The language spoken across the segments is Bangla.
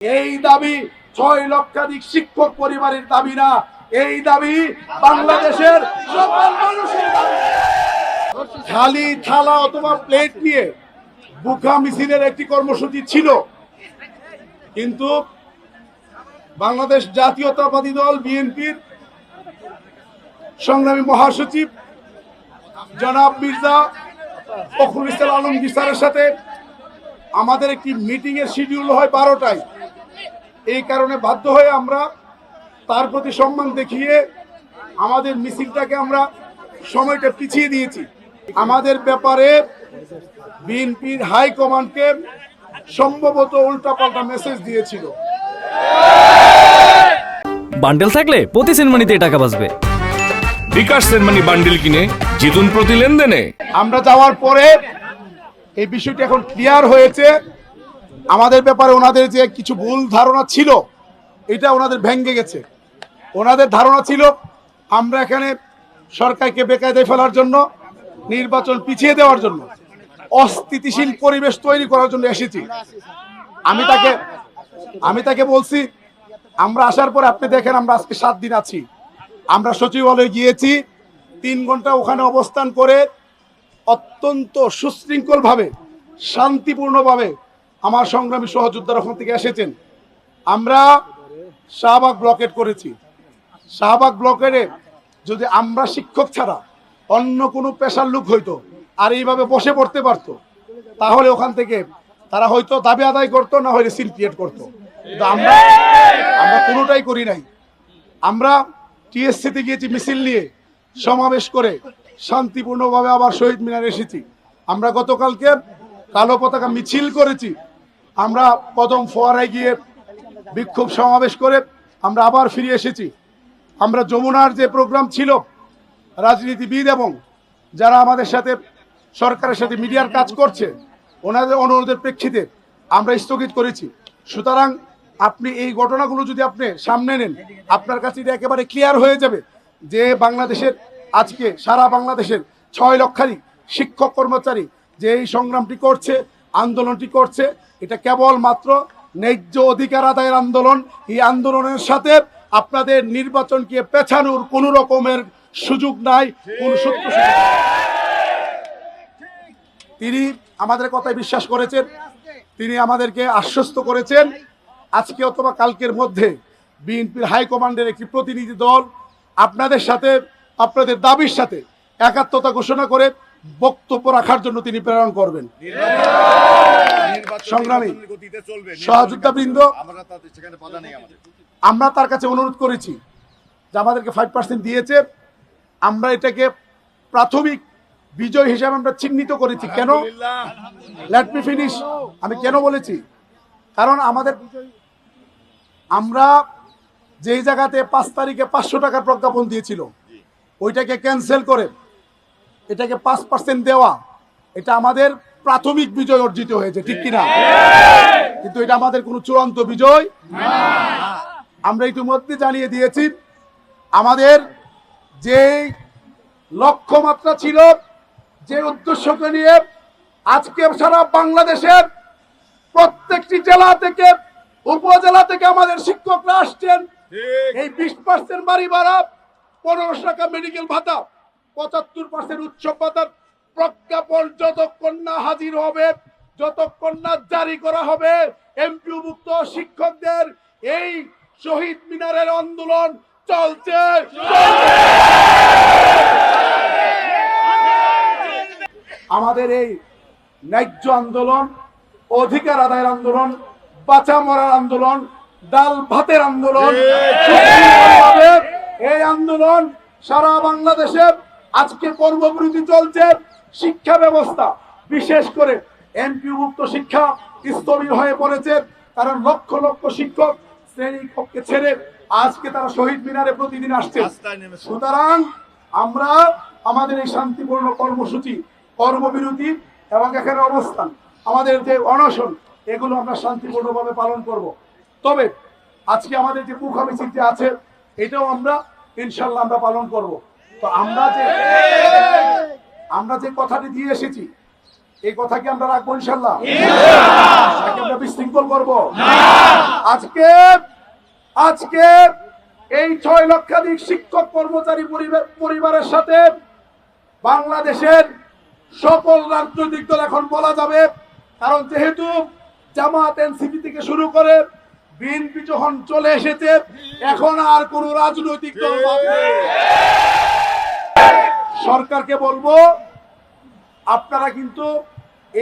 এই দাবি ছয় লক্ষাধিক শিক্ষক পরিবারের দাবি না। এই দাবি বাংলাদেশের সকল মানুষের দাবি। খালি থালা অথবা প্লেট নিয়ে বুকা মিছিলের একটি কর্মসূচি ছিল। কিন্তু বাংলাদেশ জাতীয়তাবাদী দল, বিএনপির সংগ্রামী মহাসচিব জনাব মির্জা ফখরুল ইসলাম আলমগীর স্যারের সাথে আমাদের একটি মিটিং এর শিডিউল হয় বারোটায়। এই কারণে বাধ্য হয়ে আমরা তার প্রতি সম্মান দেখিয়ে আমাদের মিছিলটাকে আমরা সময়টা পিছিয়ে দিয়েছি। আমাদের ব্যাপারে বিএনপির হাই কমান্ডকে সম্ভবত উল্টাপাল্টা মেসেজ দিয়েছিল। বান্ডেল থাকলে প্রতি সেনমানিতে টাকা বাঁচবে। বিকাশ সেনমানি বান্ডিল কিনে জিতুন প্রতি লেনদেনে। আমরা যাওয়ার পরে এই বিষয়টি এখন ক্লিয়ার হয়েছে। আমাদের ব্যাপারে ওনাদের যে কিছু ভুল ধারণা ছিল, এটা ওনাদের ভেঙ্গে গেছে। ওনাদের ধারণা ছিল, আমরা এখানে সরকারকে বেকায়দায় ফেলার জন্য, নির্বাচন পিছিয়ে দেওয়ার জন্য, অস্থিতিশীল পরিবেশ তৈরি করার জন্য এসেছি। আমি তাকে আমি তাকে বলছি, আমরা আসার পর আপনি দেখেন, আমরা আজকে সাত দিন আছি। আমরা সচিবালয়ে গিয়েছি, তিন ঘণ্টা ওখানে অবস্থান করে অত্যন্ত সুশৃঙ্খলভাবে, শান্তিপূর্ণভাবে আমার সংগ্রামী সহযোদ্ধারা ওখান থেকে এসেছেন। আমরা শাহবাগ ব্লকেট করেছি। শাহবাগ ব্লকেটে যদি আমরা শিক্ষক ছাড়া অন্য কোনো পেশার লোক হইতো আর এইভাবে বসে পড়তে পারতো, তাহলে ওখান থেকে তারা হয়তো দাবি আদায় করতো, না হলে সিল ক্রিয়েট করতো। কিন্তু আমরা আমরা কোনোটাই করি নাই। আমরা টিএসসিতে গিয়েছি মিছিল নিয়ে, সমাবেশ করে শান্তিপূর্ণভাবে আবার শহীদ মিনার এসেছি। আমরা গতকালকে কালো পতাকা মিছিল করেছি। আমরা প্রথম ফোয়ারায় গিয়ে বিক্ষোভ সমাবেশ করে আমরা আবার ফিরে এসেছি। আমরা যমুনার যে প্রোগ্রাম ছিল, রাজনীতিবিদ এবং যারা আমাদের সাথে সরকারের সাথে মিডিয়ার কাজ করছে, ওনাদের অনুরোধের প্রেক্ষিতে আমরা স্থগিত করেছি। সুতরাং আপনি এই ঘটনাগুলো যদি আপনি সামনে নেন, আপনার কাছে এটা একেবারে ক্লিয়ার হয়ে যাবে যে বাংলাদেশের আজকে সারা বাংলাদেশের ছয় লক্ষাধিক শিক্ষক কর্মচারী যে এই সংগ্রামটি করছে আন্দোলনটি করছে। এটা কেবল মাত্র ন্যায্য অধিকার আদায়ের আন্দোলন। এই আন্দোলনের সাথে আপনাদের নির্বাচনকে পেছানোর কোনো রকমের সুযোগ নাই, কোন। তিনি আমাদের কথায় বিশ্বাস করেছেন। তিনি আমাদেরকে আশ্বস্ত করেছেন। আজকে অথবা কালকের মধ্যে বিএনপির হাইকমান্ডের একটি প্রতিনিধি দল আপনাদের সাথে, আপনাদের দাবির সাথে একাত্মতা ঘোষণা করে বক্তব্য রাখার জন্য তিনি প্রেরণ করবেন। সংগ্রামী সহযোদ্ধা বৃন্দ আমরা তার কাছে অনুরোধ করেছি যে আমাদেরকে ফাইভ পার্সেন্ট দিয়েছে। আমরা এটাকে প্রাথমিক বিজয় হিসাবে আমরা চিহ্নিত করেছি। কেন? লেট মি ফিনিশ আমি কেন বলেছি? কারণ আমাদের আমরা যেই জায়গাতে পাঁচ তারিখে পাঁচশো টাকার প্রজ্ঞাপন দিয়েছিল ওইটাকে ক্যান্সেল করে এটাকে পাঁচ পার্সেন্ট দেওয়া এটা আমাদের প্রাথমিক বিজয় অর্জিত হয়েছে ঠিক কিনা? কিন্তু এটা আমাদের কোনো চূড়ান্ত বিজয় আমরা ইতিমধ্যে জানিয়ে দিয়েছি আমাদের যে লক্ষ্যমাত্রা ছিল যে উদ্দেশ্যকে নিয়ে আজকে সারা বাংলাদেশের প্রত্যেকটি জেলা থেকে উপজেলা থেকে আমাদের শিক্ষকরা আসছেন। এই বিশ পার্সেন্ট বাড়ি ভাড়া পনেরোশো টাকা মেডিকেল ভাতা। পঁচাত্তর পার্সেন্ট উৎসব ভাতার প্রজ্ঞাপন যতক্ষণ না হাজির হবে যতক্ষণ না জারি করা হবে এমপিভুক্ত শিক্ষকদের এই শহীদ মিনারের আন্দোলন চলছে। আমাদের এই ন্যায্য আন্দোলন অধিকার আদায়ের আন্দোলন বাঁচা মরার আন্দোলন ডাল ভাতের আন্দোলন এই আন্দোলন সারা বাংলাদেশে আজকে কর্মবিরতি চলছে শিক্ষা ব্যবস্থা। বিশেষ করে এমপিভুক্ত শিক্ষা স্থবির হয়ে পড়েছে। কারণ লক্ষ লক্ষ শিক্ষক শ্রেণি কক্ষে ছেড়ে আজকে তারা শহীদ মিনারে প্রতিদিন আসছে। সুতরাং আমরা আমাদের এই শান্তিপূর্ণ কর্মসূচি কর্মবিরতি এবং এখানে অবস্থান আমাদের যে অনশন এগুলো আমরা শান্তিপূর্ণভাবে পালন করব। তবে আজকে আমাদের যে মুখা মিছিলটি আছে এটাও আমরা ইনশাল্লাহ আমরা পালন করব। তো আমরা যে আমরা যে কথাটি দিয়ে এসেছি এই কথা কি আমরা রাখব ইনশাল্লাহ? আমরা বিশৃঙ্খল করব? আজকে আজকে এই ছয় লক্ষাধিক শিক্ষক কর্মচারী পরিবার- পরিবারের সাথে বাংলাদেশের সকল রাজনৈতিক দল এখন বলা যাবে। কারণ যেহেতু জামাত এনসিপি থেকে শুরু করে বিএনপি যখন চলে এসেছে এখন আর কোন রাজনৈতিক দল বাদ নেই। সরকারকে বলব, আপনারা কিন্তু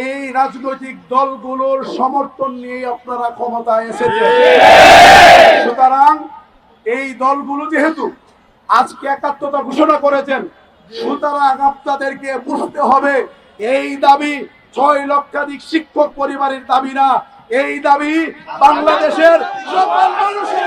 এই রাজনৈতিক দলগুলোর সমর্থন নিয়ে আপনারা ক্ষমতায় এসেছে সুতরাং এই দলগুলো যেহেতু আজকে একাত্মতা ঘোষণা করেছেন, সুতরাং আপনাদেরকে বুঝতে হবে, এই দাবি ছয় লক্ষাধিক শিক্ষক পরিবারের দাবি না, এই দাবি বাংলাদেশের সকল মানুষের